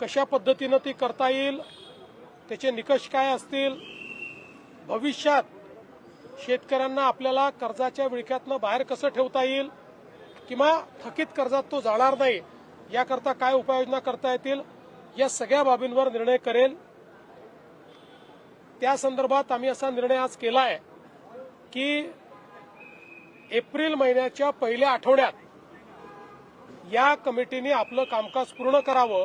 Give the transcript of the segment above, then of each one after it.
कशा पद्धतीनं ती करता येईल त्याचे निकष काय असतील भविष्यात शेतकऱ्यांना आपल्याला कर्जाच्या विळख्यातनं बाहेर कसं ठेवता येईल किंवा थकीत कर्जात तो जाणार नाही याकरता काय उपाययोजना करता येतील या सगळ्या बाबींवर निर्णय करेल. त्या संदर्भात आम्ही असा निर्णय आज केला आहे की एप्रिल महिन्याच्या पहिल्या आठवड्यात या कमिटीने आपलं कामकाज पूर्ण करावं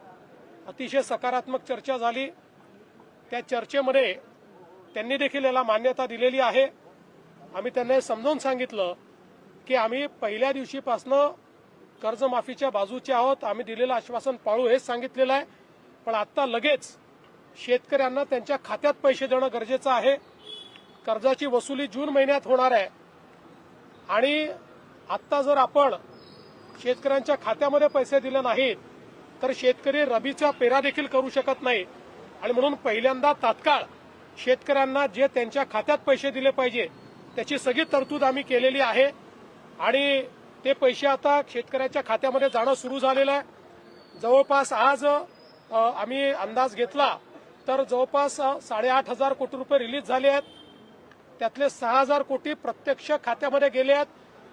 अतिशय सकारात्मक चर्चा झाली. त्या चर्चेमध्ये त्यांनी देखील याला मान्यता दिलेली आहे. आम्ही त्यांना समजावून सांगितलं की आम्ही पहिल्या दिवशीपासनं कर्जमाफीच्या बाजूचे आहोत. आम्ही दिलेलं आश्वासन पाळू हेच सांगितलेलं आहे. पण आता लगेच शेतकऱ्यांना त्यांच्या खात्यात पैसे देणं गरजेचं आहे. कर्जाची वसुली जून महिन्यात होणार आहे. आणि आत्ता जर आपण शेतकऱ्यांच्या खात्यामध्ये पैसे दिले नाहीत तर शेतकरी रबीचा पेरा देखील करू शकत नाही. आणि म्हणून पहिल्यांदा तात्काळ शेतकऱ्यांना जे त्यांच्या खात्यात पैसे दिले पाहिजे त्याची सगळी तरतूद आम्ही केलेली आहे. आणि ते पैसे आता शेतकऱ्याच्या खात्यामध्ये जाणं सुरू झालेलं आहे. जवळपास आज आम्ही अंदाज घेतला तर जवळपास साडेआठ हजार कोटी रुपये रिलीज झाले आहेत. त्यातले सहा हजार कोटी प्रत्यक्ष खात्यामध्ये गेले आहेत.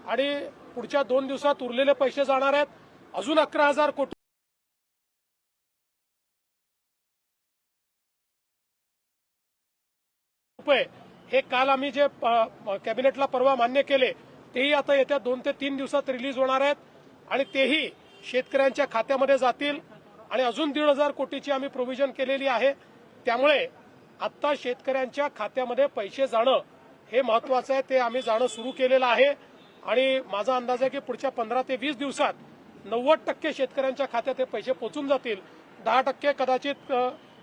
आणि पुढच्या दोन दिवसात उरलेले पैसे जाणार आहेत. अजून अकरा हजार कोटी रुपये हे काल आम्ही जे कॅबिनेटला परवा मान्य केले तेही आता येत्या दोन ते तीन दिवसात रिलीज होणार आहेत आणि तेही शेतकऱ्यांच्या खात्यामध्ये जातील आणि अजून दीड हजार कोटीची आम्ही प्रोव्हिजन केलेली आहे. त्यामुळे आत्ता शेतकऱ्यांच्या खात्यामध्ये पैसे जाणं हे महत्वाचं आहे. ते आम्ही जाणं सुरू केलेलं आहे. आणि माझा अंदाज आहे की पुढच्या पंधरा ते वीस दिवसात नव्वद टक्के शेतकऱ्यांच्या खात्यात हे पैसे पोचून जातील. दहा टक्के कदाचित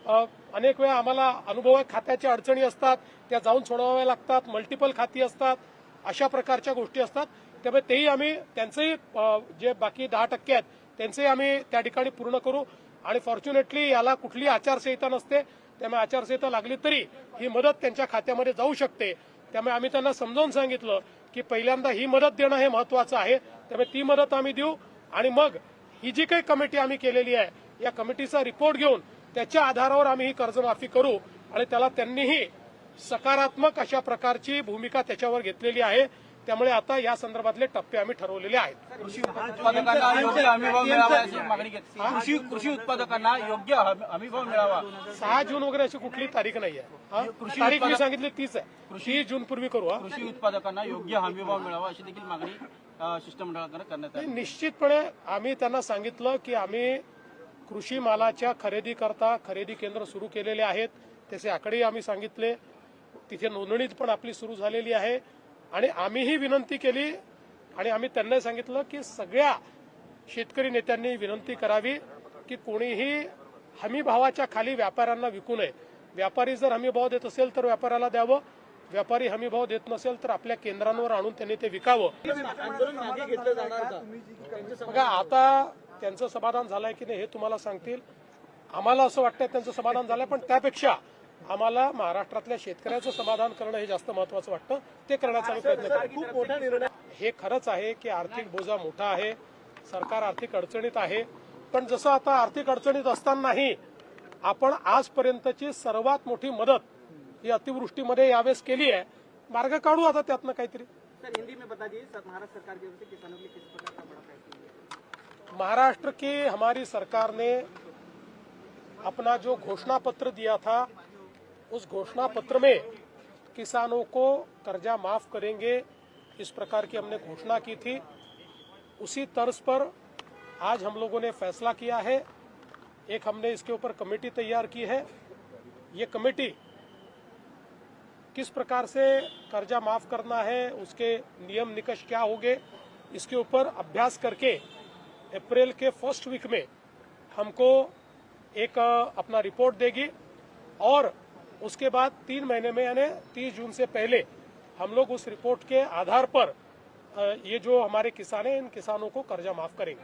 अनेक वेळा आम्हाला अनुभव खात्याच्या अडचणी असतात त्या जाऊन सोडवाव्या लागतात मल्टिपल खाती असतात अशा प्रकारच्या गोष्टी असतात. त्यामुळे तेही आम्ही त्यांचंही जे बाकी दहा टक्के आहेत त्यांचेही आम्ही त्या ठिकाणी पूर्ण करू. आणि फॉर्च्युनेटली याला कुठली आचारसंहिता नसते. त्यामुळे आचारसंहिता लागली तरी ही मदत त्यांच्या खात्यामध्ये जाऊ शकते. त्यामुळे आम्ही त्यांना समजावून सांगितलं की पहिल्यांदा ही मदत देणं हे महत्वाचं आहे. त्यामुळे ती मदत आम्ही देऊ. आणि मग ही जी काही कमिटी आम्ही केलेली आहे या कमिटीचा रिपोर्ट घेऊन त्याच्या आधारावर आम्ही ही कर्जमाफी करू आणि त्याला त्यांनीही सकारात्मक अशा प्रकारची भूमिका त्याच्यावर घेतलेली आहे. त्यामुळे आता या संदर्भातले टप्पे आम्ही ठरवलेले आहेत. कृषी उत्पादकांना योग्य हमीभाव मिळावा अशी मागणी केली कृषी उत्पादकांना योग्य हमी- हमीभाव मिळावा. सहा जून वगैरे अशी कुठली तारीख नाही आहे कृषी तारीख मी सांगितली तीच आहे. कृषी जून पूर्वी करू कृषी उत्पादकांना योग्य हमीभाव मिळावा अशी देखील मागणी शिष्टमंडळाकडे करण्यात आली. निश्चितपणे आम्ही त्यांना सांगितलं की आम्ही कृषी मालाच्या खरेदी करता खरेदी केंद्र सुरू केलेले आहेत. त्याचे आकडेही आम्ही सांगितले. तिथे नोंदणी पण आपली सुरू झालेली आहे. आणि आम्हीही विनंती केली आणि आम्ही त्यांना सांगितलं की सगळ्या शेतकरी नेत्यांनी विनंती करावी की कोणीही हमी भावाच्या खाली व्यापाऱ्यांना विकू नये. व्यापारी जर हमी भाव देत असेल तर व्यापाऱ्याला द्यावं. व्यापारी हमी भाव देत नसेल तर आपल्या केंद्रांवर आणून त्यांनी ते विकावं. बघा आता त्यांचं समाधान झालंय की नाही हे तुम्हाला सांगतील. आम्हाला असं वाटतंय त्यांचं समाधान झालंय पण त्यापेक्षा आम्हाला महाराष्ट्रातल्या शेतकऱ्याचं समाधान करणं हे जास्त महत्वाचं वाटतं. ते करण्याचा आम्ही प्रयत्न करू. खूप मोठा निर्णय हे खरंच आहे की आर्थिक बोजा मोठा आहे सरकार आर्थिक अडचणीत आहे पण जसं आता आर्थिक अडचणीत असतानाही आपण आजपर्यंतची सर्वात मोठी मदत ही अतिवृष्टीमध्ये यावेळेस केली आहे. मार्ग काढू आता त्यातनं काहीतरी. सर हिंदी में बता सर महाराष्ट्र सरकार की ओर से किसानों के लिए किस प्रकार महाराष्ट्र की हमारी सरकार ने अपना जो घोषणा पत्र दिया था, उस घोषणा पत्र में किसानों को कर्जा माफ़ करेंगे, इस प्रकार की हमने घोषणा की थी। उसी तर्ज पर आज हम लोगों ने फैसला किया है। एक हमने इसके ऊपर कमेटी तैयार की है। ये कमेटी किस प्रकार से कर्जा माफ़ करना है, उसके नियम निकष क्या होंगे, इसके ऊपर अभ्यास करके अप्रैल के फ़र्स्ट वीक में हमको एक अपना रिपोर्ट देगी और उसके बाद तीन महीने में, यानी तीस जून से पहले हम लोग उस रिपोर्ट के आधार पर ये जो हमारे किसान हैं, इन किसानों को कर्जा माफ़ करेंगे।